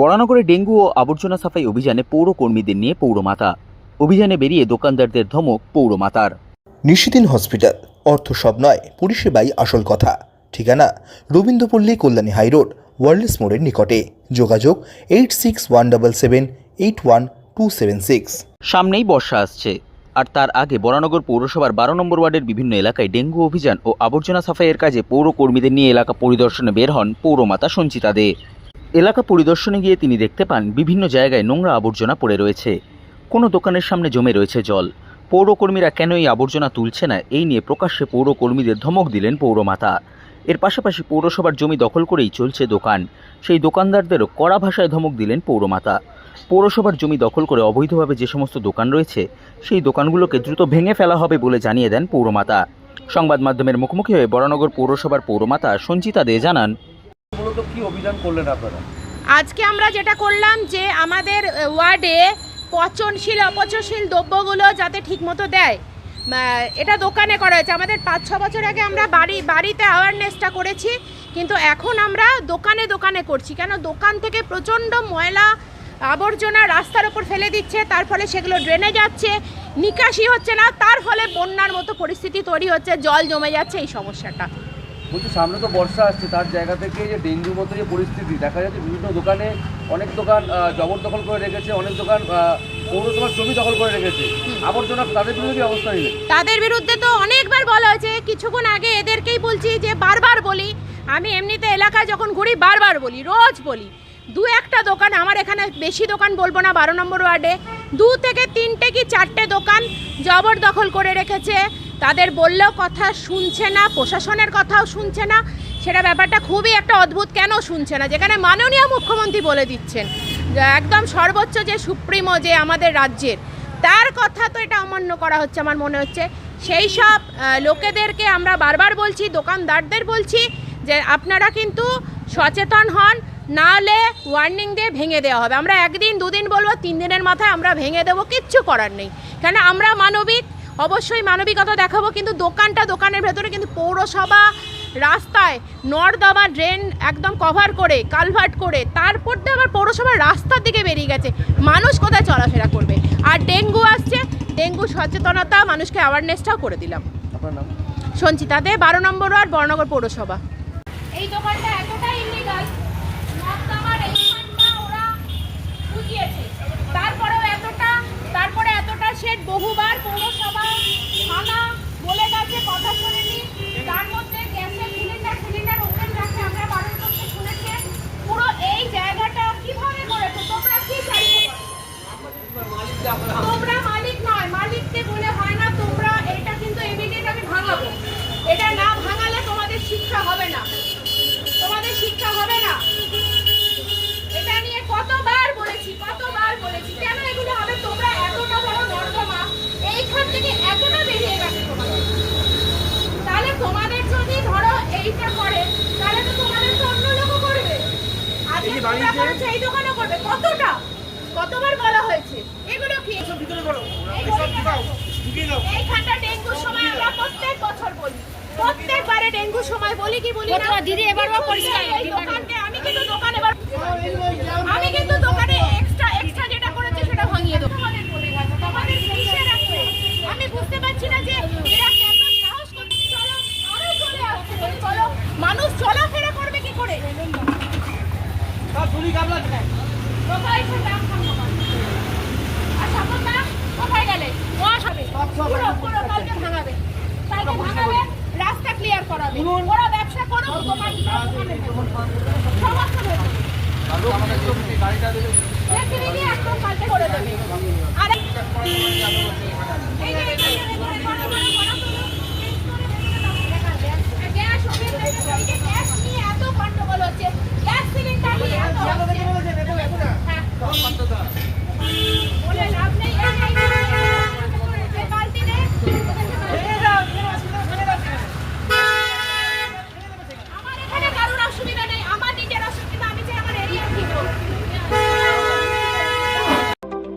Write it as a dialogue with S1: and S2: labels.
S1: বরানগরে dengue ও আবর্জনা সাফাই অভিযানে পৌর কর্মীদের নিয়ে পৌরমাতা। অভিযানে বেরিয়ে দোকানদারদের ধমক পৌরমাতার।
S2: নিশিদিন হসপিটাল অর্থ সব নয় পরিষেবাই আসল কথা। ঠিকানা রবীন্দ্রপল্লী কল্যাণী হাইরোড ওয়ার্ল্ডস মোড়ের নিকটে। যোগাযোগ eight six one double seven eight one two seven six.
S1: সামনেই বর্ষা আসছে আর তার আগে বরানগর পৌরসভার বারো নম্বর ওয়ার্ডের বিভিন্ন এলাকায় ডেঙ্গু অভিযান ও আবর্জনা সাফাইয়ের কাজে পৌর কর্মীদের নিয়ে এলাকা পরিদর্শনে বের হন পৌরমাতা সঞ্চিতা দে এলাকা পরিদর্শনে গিয়ে তিনি দেখতে পান বিভিন্ন জায়গায় নোংরা আবর্জনা পড়ে রয়েছে। কোনো দোকানের সামনে জমে রয়েছে জল। পৌরকর্মীরা কেন এই আবর্জনা তুলছে না, এই নিয়ে প্রকাশ্যে পৌরকর্মীদের ধমক দিলেন পৌরমাতা। এর পাশাপাশি পৌরসভার জমি দখল করেই চলছে দোকান। সেই দোকানদারদেরও কড়া ভাষায় ধমক দিলেন পৌরমাতা। পৌরসভার জমি দখল করে অবৈধভাবে যে সমস্ত দোকান রয়েছে, সেই দোকানগুলোকে দ্রুত ভেঙে ফেলা হবে বলে জানিয়ে দেন পৌরমাতা। সংবাদ মাধ্যমের মুখোমুখি হয়ে বরানগর পৌরসভার পৌরমাতা সঞ্চিতা দে জানান
S3: কি অভিযান করলেন আপনারা?
S4: আজকে আমরা যেটা করলাম যে আমাদের ওয়ার্ডে পচনশীল, অপচনশীল দ্রব্যগুলো যাতে ঠিকমতো দেয়। এটা দোকানে করা হয়েছে। আমাদের পাঁচ, ছ বছর আগে আমরা বাড়ি, বাড়িতে অ্যাওয়ারনেসটা করেছি, কিন্তু এখন আমরা দোকানে দোকানে করছি। কেন? দোকান থেকে প্রচণ্ড ময়লা আবর্জনা রাস্তার ওপর ফেলে দিচ্ছে, তার ফলে সেগুলো ড্রেনে যাচ্ছে, নিকাশি হচ্ছে না, তার ফলে বন্যার মতো পরিস্থিতি তৈরি হচ্ছে, জল জমে যাচ্ছে, এই সমস্যাটা।
S3: বলছি সামনে তো বর্ষা আসছে তার জায়গা থেকে যে ডেঙ্গুর মতো যে পরিস্থিতি দেখা যাচ্ছে বিভিন্ন দোকানে অনেক দোকান জবরদখল করে রেখেছে অনেক দোকান পৌরসভার জমি দখল করে রেখেছে। আবর্জনা তাদের বিরুদ্ধে কি অবস্থা নিলেন
S4: তাদের বিরুদ্ধে তো অনেকবার বলা হয়েছে কিছুক্ষণ আগে এদেরকেই বলছি যে বারবার বলি আমি এমনিতে এলাকায় যখন ঘুরি বারবার বলি রোজ বলি দু একটা দোকান আমার এখানে বেশি দোকান বলব না বারো নম্বর ওয়ার্ডে দু থেকে তিনটে কি চারটে দোকান জবরদখল করে রেখেছে তাদের বললেও কথা শুনছে না, প্রশাসনের কথাও শুনছে না। সেটা ব্যাপারটা খুবই একটা অদ্ভুত, কেন শুনছে না? যেখানে মাননীয় মুখ্যমন্ত্রী বলে দিচ্ছেন একদম সর্বোচ্চ যে সুপ্রিমো যে আমাদের রাজ্যের, তার কথা তো এটা অমান্য করা হচ্ছে আমার মনে হচ্ছে। সেই সব লোকেদেরকে আমরা বারবার বলছি, দোকানদারদের বলছি, যে আপনারা কিন্তু সচেতন হন না হলে ওয়ার্নিং দিয়ে ভেঙে দেওয়া হবে। আমরা একদিন, দুদিন বলব, তিন দিনের মাথায় আমরা ভেঙে দেবো, কিচ্ছু করার নেই। কেন? আমরা মানবিক অবশ্যই মানবিকতা দেখাবো কিন্তু দোকানটা দোকানের ভেতরে কিন্তু পৌরসভা রাস্তায় নর্দমা ড্রেন একদম কভার করে কালভার্ট করে তারপর দিয়ে আবার পৌরসভার রাস্তার দিকে বেরিয়ে গেছে। মানুষ কোথায় চলাফেরা করবে? আর ডেঙ্গু আসছে ডেঙ্গু সচেতনতা মানুষকে অ্যাওয়ারনেসটাও করে দিলাম।
S3: আপনার নাম?
S4: সঞ্চিতা দে বারো নম্বর ওয়ার্ড বর্ণগর পৌরসভা। এই দোকানটা ইলিগাল নর্দমার এইখানটা ওরা বুঝিয়েছে তারপরেও এতটা তারপরে এতটা শেড বহুবার পৌরসভা থানা বলে গেছে কথা শোনেনি তার মধ্যে গ্যাসের সিলিন্ডার সিলিন্ডার ওপেন রাখে আমরা বারণ করতে শুনেছে পুরো এই জায়গাটা কীভাবে করেছে তোমরা কি চাইছো তোমরা মালিক নয় মালিককে বলে হয় না তোমরা এটা কিন্তু এমিডিয়েট আমি ভাঙাবো এটা না ভাঙালে তোমাদের শিক্ষা হবে না। তোমাদের শিক্ষা হবে না। এটা নিয়ে কতবার বলেছি কতবার বলেছি কেন এগুলো হবে? তোমরা এতটা বড় নর্দমা এইখান থেকে এতটা বেরিয়ে গেছে তোমাদের। তাহলে তোমাদের যদি ধরো এইটা করে তাহলে তো তোমাদের তো অন্য লোকও করবে। আজকে তোমরা করেছ এই দোকানও করবে। কতটা? কতবার বলা হয়েছে? এগুলো কি? এইখানটা ডেঙ্গুর সময় আমরা প্রত্যেক বছর বলি। প্রত্যেকবারে ডেঙ্গুর সময় বলি কি বলি না? দিদি এবারও পরিষ্কার। এই দোকানকে আমি কিন্তু দোকানে এবার আমি কিন্তু দোকানে এক্সট্রা এক্সট্রা যেটা করেছে সেটা ভাঙিয়ে দেবো। তোমাদের বলে গেছে তোমাদের কিসের আমি বুঝতে পারছি না যে এরা কেন সাহস করছে। চলো আরও চলে আসছে। চলো মানুষ চলাফেরা করবে কি করে? কোথায়। আর সাপোর্টটা কোথায় গেলে? হবে পুরো পুরো কালকে ভাঙাবে। কালকে ভাঙাবে। রাস্তা ক্লিয়ার করাবে। ওরা ব্যবসা করুক তোমার সমস্যা একদম কালকে করে দেবে। আর এই যে এখানে ভেতরে বড় বড় বড় গ্যাস ওভেন এই যে গ্যাস নিয়ে এত গন্ডগোল হচ্ছে গ্যাস সিলিন্ডার নিয়ে এত হচ্ছে হ্যাঁ বলে লাভ নেই এই যে এই বালতি নে আমার এখানে কারোর অসুবিধা নেই আমার নিজের অসুবিধা আমি যে আমার এরিয়া ঠিক